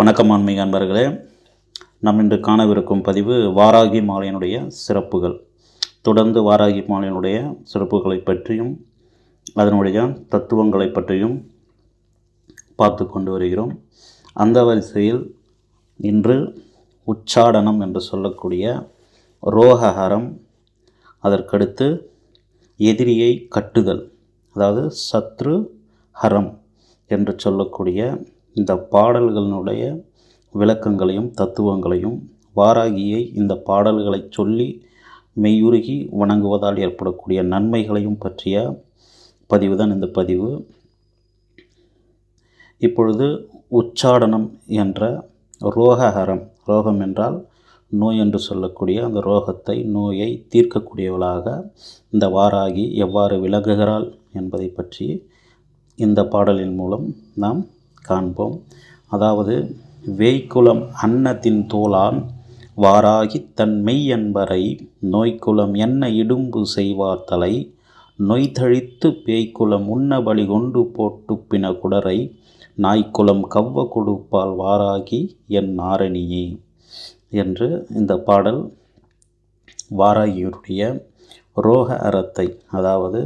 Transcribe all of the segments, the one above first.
வணக்கம் ஆன்மீக அன்பர்களே நாம் இன்று காணவிருக்கும் பதிவு வாராகி மாலையினுடைய சிறப்புகள். தொடர்ந்து வாராகி மாலையினுடைய சிறப்புகளை பற்றியும் அதனுடைய தத்துவங்களை பற்றியும் பார்த்து கொண்டு வருகிறோம். அந்த வரிசையில் இன்று உச்சாடனம் என்று சொல்லக்கூடிய ரோகஹரம் அதற்கடுத்து எதிரியை கட்டுதல் அதாவது சத்ரு ஹரம் என்று சொல்லக்கூடிய இந்த பாடல்களினுடைய விளக்கங்களையும் தத்துவங்களையும் வாராகியை இந்த பாடல்களை சொல்லி மெய்யுருகி வணங்குவதால் ஏற்படக்கூடிய நன்மைகளையும் பற்றிய பதிவு தான் இந்த பதிவு. இப்பொழுது உச்சாடனம் என்ற ரோகஹரம் ரோகம் என்றால் நோய் என்று சொல்லக்கூடிய அந்த ரோகத்தை நோயை தீர்க்கக்கூடியவளாக இந்த வாராகி எவ்வாறு விலகுகிறாள் என்பதை பற்றி இந்த பாடலின் மூலம் நாம் காண்போம். அதாவது வேய்க்குளம் அன்னத்தின் தோளான் வாராகி தன் மெய் என்பரை நோய்க்குலம் என்ன இடும்பு செய்வார் தலை நொய் தழித்து பேய்க்குலம் உண்ண பலி கொண்டு போட்டு பின குடரை நாய்க்குலம் கவ்வ கொடுப்பால் வாராகி என் நாரணியே. என்று இந்த பாடல் வாராகியுடைய ரோக அறத்தை அதாவது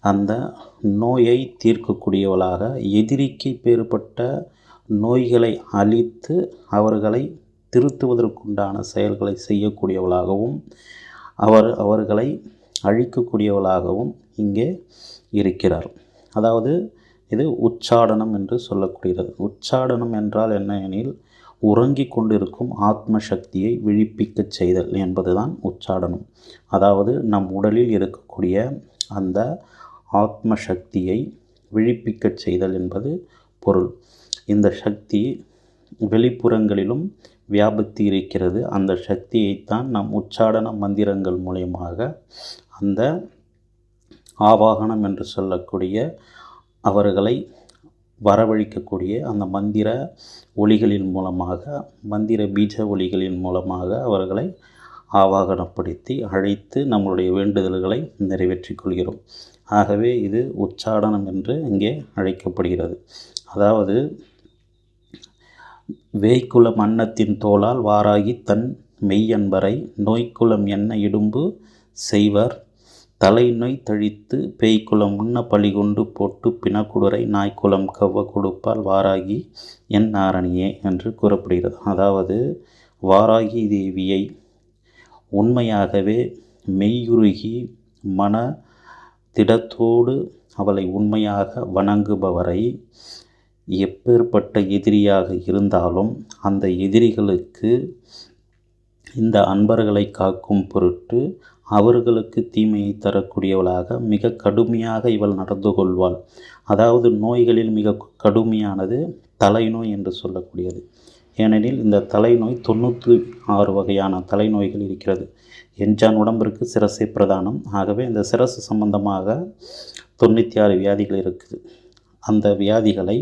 அந்த நோயை தீர்க்கக்கூடியவளாக எதிரிக்கு பேறுபட்ட நோய்களை அழித்து அவர்களை திருத்துவதற்குண்டான செயல்களை செய்யக்கூடியவளாகவும் அவர் அவர்களை அழிக்கக்கூடியவளாகவும் இங்கே இருக்கிறார். அதாவது இது உச்சாடனம் என்று சொல்லக்கூடியது. உச்சாடனம் என்றால் என்ன எனில் உறங்கிக் கொண்டிருக்கும் ஆத்ம சக்தியை விழிப்பிக்கச் செய்தல் என்பதுதான் உச்சாடனம் அதாவது நம் உடலில் இருக்கக்கூடிய அந்த ஆத்ம சக்தியை விழிப்பிக்கச் செய்தல் என்பது பொருள். இந்த சக்தி வெளிப்புறங்களிலும் வியாபித்து இருக்கிறது அந்த சக்தியைத்தான் நம் உச்சாடன மந்திரங்கள் மூலியமாக அந்த ஆவாகனம் என்று சொல்லக்கூடிய அவர்களை வரவழைக்கக்கூடிய அந்த மந்திர ஒளிகளின் மூலமாக மந்திர பீஜ ஒளிகளின் மூலமாக அவர்களை ஆவாகனப்படுத்தி அழைத்து நம்மளுடைய வேண்டுதல்களை நிறைவேற்றிக் கொள்கிறோம். ஆகவே இது உச்சாடனம் என்று இங்கே அழைக்கப்படுகிறது. அதாவது வேய்க்குல அன்னத்தின் தோளால் வாராகி தன் மெய்யன்பரை நோய்க்குலம் என்ன இடும்பு செய்வர் தலைநோய் தழித்து பேய்க்குளம் உண்ண பழி கொண்டு போட்டு பிணக்குடுரை நாய்க்குளம் கவ்வ கொடுப்பால் வாராகி என் நாரணியே என்று கூறப்படுகிறது. அதாவது வாராகி தேவியை உண்மையாகவே மெய்யுருகி மன திடத்தோடு அவளை உண்மையாக வணங்குபவரை எப்பேற்பட்ட எதிரியாக இருந்தாலும் அந்த எதிரிகளுக்கு இந்த அன்பர்களை காக்கும் பொருட்டு அவர்களுக்கு தீமையை தரக்கூடியவளாக மிக கடுமையாக இவள் நடந்து கொள்வாள். அதாவது நோய்களில் மிக கடுமையானது தலைநோய் என்று சொல்லக்கூடியது. ஏனெனில் இந்த தலைநோய் தொண்ணூற்றி ஆறு வகையான தலைநோய்கள் இருக்கிறது. எஞ்சான் உடம்பிற்கு சிரசை பிரதானம். ஆகவே இந்த சிரசு சம்பந்தமாக தொண்ணூற்றி ஆறு வியாதிகள் இருக்குது. அந்த வியாதிகளை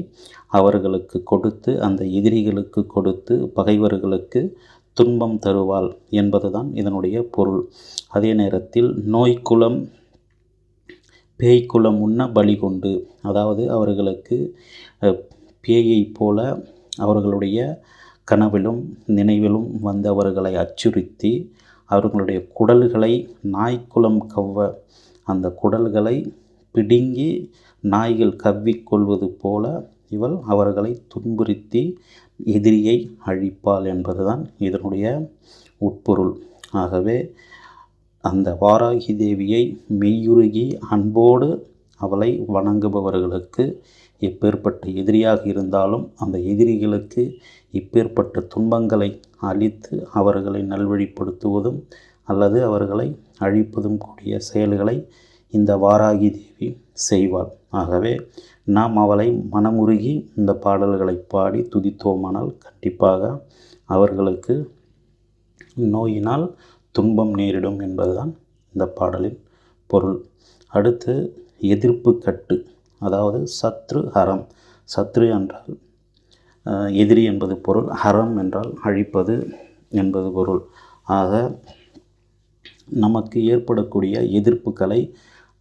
அவர்களுக்கு கொடுத்து அந்த எதிரிகளுக்கு கொடுத்து பகைவர்களுக்கு துன்பம் தருவாள் என்பதுதான் இதனுடைய பொருள். அதே நேரத்தில் நோய்க்குளம் பேய்க்குலம் உண்ண பலி கொண்டு அதாவது அவர்களுக்கு பேயைப் போல அவர்களுடைய கனவிலும் நினைவிலும் வந்து அவர்களை அச்சுறுத்தி அவர்களுடைய குடல்களை நாய்க்குலம் கவ்வ அந்த குடல்களை பிடுங்கி நாய்கள் கவ்விக்கொள்வது போல இவள் அவர்களை துன்புறுத்தி எதிரியை அழிப்பாள் என்பதுதான் இதனுடைய உட்பொருள். ஆகவே அந்த வாராகி தேவியை மெய்யுருகி அன்போடு அவளை வணங்குபவர்களுக்கு எப்பேற்பட்ட எதிரியாக இருந்தாலும் அந்த எதிரிகளுக்கு இப்பேற்பட்ட துன்பங்களை அளித்து அவர்களை நல்வழிப்படுத்துவதும் அல்லது அவர்களை அழிப்பதும் கூடிய செயல்களை இந்த வாராகி தேவி செய்வாள். ஆகவே நாம் அவளை மனமுருகி இந்த பாடல்களை பாடி துதித்தோமானால் கண்டிப்பாக அவர்களுக்கு நோயினால் துன்பம் நேரிடும் என்பதுதான் இந்த பாடலின் பொருள். அடுத்து எதிர்ப்பு கட்டு அதாவது சத்ரு ஹரம். சத்ரு என்றால் எதிரி என்பது பொருள் ஹரம் என்றால் அழிப்பது என்பது பொருள். ஆக நமக்கு ஏற்படக்கூடிய எதிர்ப்புகளை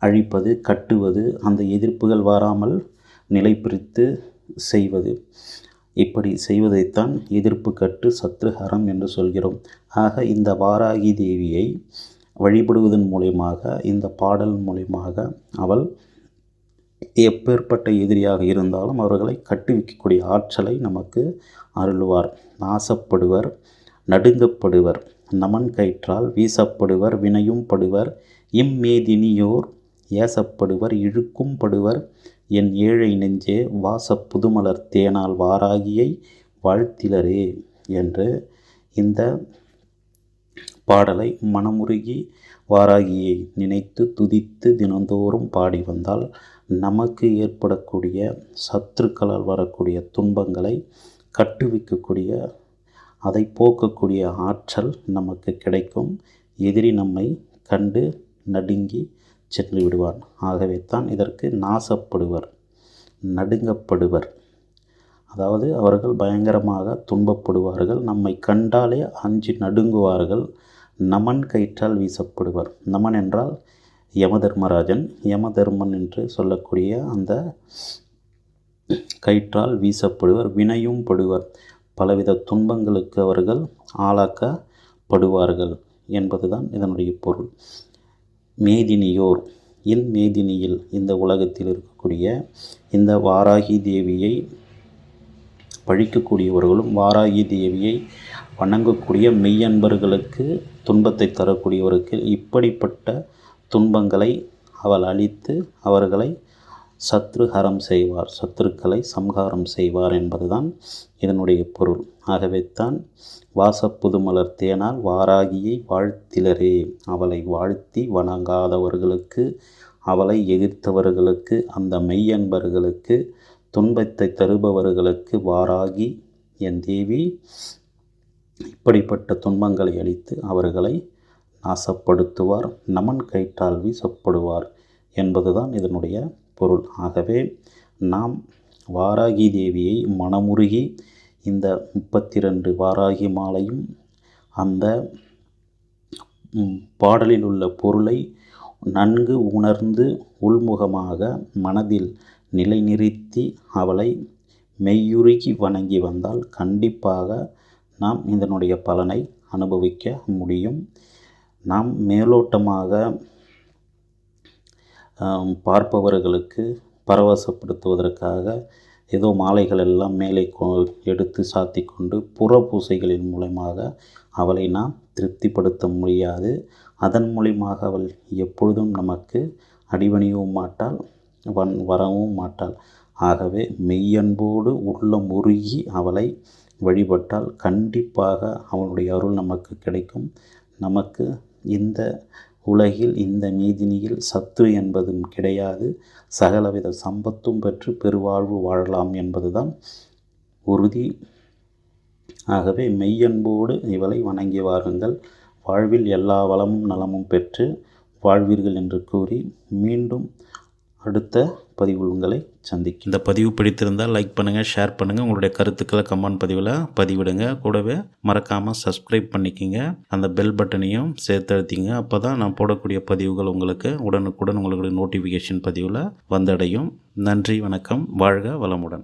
அழிப்பது கட்டுவது அந்த எதிர்ப்புகள் வராமல் நிலை பிரித்து செய்வது. இப்படி செய்வதைத்தான் எதிர்ப்பு கட்டு சத்ருஹரம் என்று சொல்கிறோம். ஆக இந்த வாராகி தேவியை வழிபடுவதன் மூலயமாக இந்த பாடல் மூலயமாக அவள் எப்பேற்பட்ட எதிரியாக இருந்தாலும் அவர்களை கட்டுவிக்கக்கூடிய ஆற்றலை நமக்கு அருள்வார். நாசப்படுவர் நடுங்கப்படுவர் நமன் கயிற்றால் வீசப்படுவர் வினையும் படுவர். இம்மேதினியோர் ஏசப்படுவர் இழுக்கும் படுவர் என் ஏழை நெஞ்சே வாச புதுமலர் தேனால் வாராகியை வாழ்த்திலரே என்று இந்த பாடலை மனமுருகி வாராகியை நினைத்து துதித்து தினந்தோறும் பாடி வந்தால் நமக்கு ஏற்படக்கூடிய சத்துருக்களால் வரக்கூடிய துன்பங்களை கட்டுவிக்கக்கூடிய அதை போக்கக்கூடிய ஆற்றல் நமக்கு கிடைக்கும். எதிரி நம்மை கண்டு நடுங்கி சென்று விடுவார் ஆகவே தான் இதற்கு நாசப்படுவர் நடுங்கப்படுவர். அதாவது அவர்கள் பயங்கரமாக துன்பப்படுவார்கள் நம்மை கண்டாலே அஞ்சு நடுங்குவார்கள் நமன் கயிற்றால் வீசப்படுவர். நமன் என்றால் யமதர்மராஜன். யமதர்மன் என்று சொல்லக்கூடிய அந்த கயிற்றால் வீசப்படுவர் வினையும் படுவர். பலவித துன்பங்களுக்கு அவர்கள் ஆளாக்கப்படுவார்கள் என்பதுதான் இதனுடைய பொருள். மேதினியோர். இன் மேதினியில் இந்த உலகத்தில் இருக்கக்கூடிய இந்த வாராகி தேவியை பழிக்கக்கூடியவர்களும் வாராகி தேவியை வணங்கக்கூடிய மெய்யன்பர்களுக்கு துன்பத்தை தரக்கூடியவருக்கு இப்படிப்பட்ட துன்பங்களை அவள் அழித்து அவர்களை சத்ருஹரம் செய்வார் சத்துருக்களை சம்ஹாரம் செய்வார் என்பதுதான் இதனுடைய பொருள். ஆகவே தான் வாசப்புதுமலர் தேனால் வாராகியை வாழ்த்திலரே. அவளை வாழ்த்தி வணங்காதவர்களுக்கு அவளை எதிர்த்தவர்களுக்கு அந்த மெய்யன்பர்களுக்கு துன்பத்தை தருபவர்களுக்கு வாராகி என் தேவி இப்படிப்பட்ட துன்பங்களை அளித்து அவர்களை நாசப்படுத்துவார் நமன் கயிற்றால் வீசப்படுவார் என்பதுதான் இதனுடைய பொருள். ஆகவே நாம் வாராகி தேவியை மனமுருகி இந்த முப்பத்தி ரெண்டு வாராகி மாலையும் அந்த பாடலில் உள்ள பொருளை நன்கு உணர்ந்து உள்முகமாக மனதில் நிலைநிறுத்தி அவளை மெய்யுருகி வணங்கி வந்தால் கண்டிப்பாக நாம் இதனுடைய பலனை அனுபவிக்க முடியும். நாம் மேலோட்டமாக பார்ப்பவர்களுக்கு பரவசப்படுத்துவதற்காக ஏதோ மாலைகள் எல்லாம் மேலே எடுத்து சாத்தி கொண்டு புற பூசைகளின் மூலமாக அவளை நாம் திருப்திப்படுத்த முடியாது. அதன் மூலியமாக அவள் எப்பொழுதும் நமக்கு அடிபணியவும் மாட்டாள் வன் வரவும் மாட்டாள். ஆகவே மெய்யன்போடு உள்ளம் உருகி அவளை வழிபட்டால் கண்டிப்பாக அவனுடைய அருள் நமக்கு கிடைக்கும். நமக்கு இந்த உலகில் இந்த நீதினியில் சத்து என்பதும் கிடையாது. சகலவித சம்பத்தும் பெற்று பெருவாழ்வு வாழலாம் என்பதுதான் உறுதி. ஆகவே மெய்யன்போடு இவளை வணங்கி வாருங்கள். வாழ்வில் எல்லா வளமும் நலமும் பெற்று வாழ்வீர்கள் என்று கூறி மீண்டும் அடுத்த பதிவில் உங்களை சந்திக்கும். இந்த பதிவு பிடித்திருந்தால் லைக் பண்ணுங்கள் ஷேர் பண்ணுங்கள் உங்களுடைய கருத்துக்களை கமெண்ட் பதிவில் பதிவிடுங்க. கூடவே மறக்காமல் சப்ஸ்கிரைப் பண்ணிக்கிங்க. அந்த பெல் பட்டனையும் சேர்த்து அழுத்திங்க அப்போ தான் நான் போடக்கூடிய பதிவுகள் உங்களுக்கு உடனுக்குடன் உங்களுக்கு நோட்டிஃபிகேஷன் பதிவில் வந்தடையும். நன்றி வணக்கம். வாழ்க வளமுடன்.